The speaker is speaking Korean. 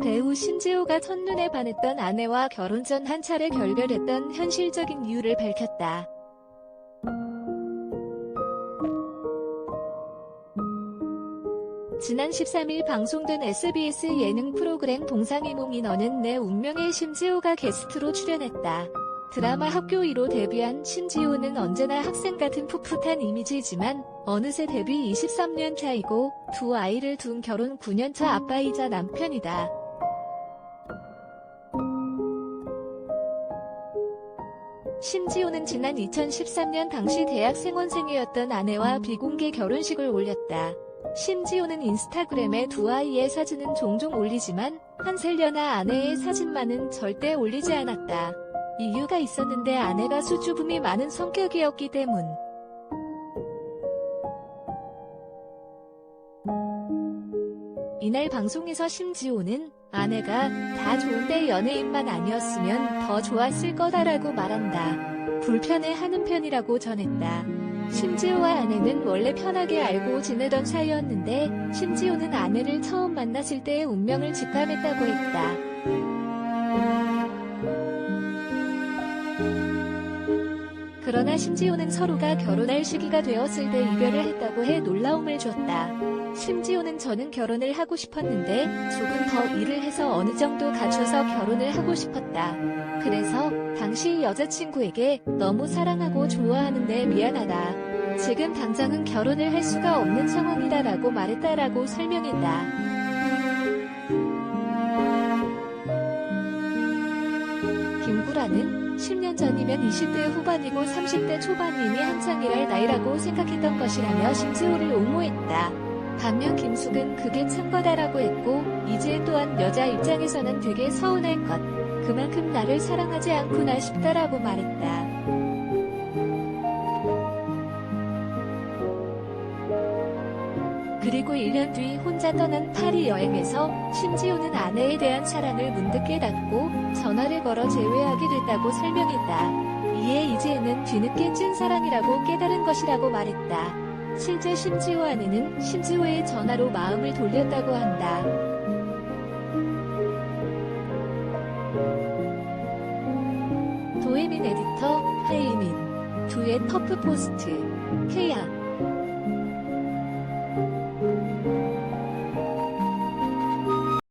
배우 신지호가 첫눈에 반했던 아내와 결혼 전 한 차례 결별했던 현실적인 이유를 밝혔다. 지난 13일 방송된 SBS 예능 프로그램 동상이몽이 너는 내 운명의 심지호가 게스트로 출연했다. 드라마 학교 2로 데뷔한 심지호는 언제나 학생 같은 풋풋한 이미지이지만 어느새 데뷔 23년 차이고 두 아이를 둔 결혼 9년 차 아빠이자 남편이다. 심지호는 지난 2013년 당시 대학 생원생이었던 아내와 비공개 결혼식을 올렸다. 심지호는 인스타그램에 두 아이의 사진은 종종 올리지만 한살려나 아내의 사진만은 절대 올리지 않았다. 이유가 있었는데 아내가 수줍음이 많은 성격이었기 때문. 이날 방송에서 심지호는 아내가 다 좋은데 연예인만 아니었으면 더 좋았을 거다라고 말한다. 불편해하는 편이라고 전했다. 심지호와 아내는 원래 편하게 알고 지내던 사이였는데 심지호는 아내를 처음 만났을 때의 운명을 직감했다고 했다. 그러나 심지호는 서로가 결혼할 시기가 되었을 때 이별을 했다고 해 놀라움을 줬다. 심지호는 저는 결혼을 하고 싶었는데 조금 더 일을 해서 어느 정도 갖춰서 결혼을 하고 싶었다. 그래서 당시 여자친구에게 너무 사랑하고 좋아하는데 미안하다. 지금 당장은 결혼을 할 수가 없는 상황이다 라고 말했다라고 설명했다. 김구라는 10년 전이면 20대 후반이고 30대 초반이니 한창 일할 나이라고 생각했던 것이라며 심지호를 옹호했다. 반면 김숙은 그게 참 거다라고 했고 이지혜 또한 여자 입장에서는 되게 서운할 것. 그만큼 나를 사랑하지 않구나 싶다라고 말했다. 그리고 1년 뒤 혼자 떠난 파리 여행에서 심지호는 아내에 대한 사랑을 문득 깨닫고 전화를 걸어 재회하게 됐다고 설명했다. 이에 이지혜는 뒤늦게 찐사랑이라고 깨달은 것이라고 말했다. 실제 심지호 아내는 심지호의 전화로 마음을 돌렸다고 한다. 도혜민 에디터, 하이민, 두의 퍼프 포스트, 케야.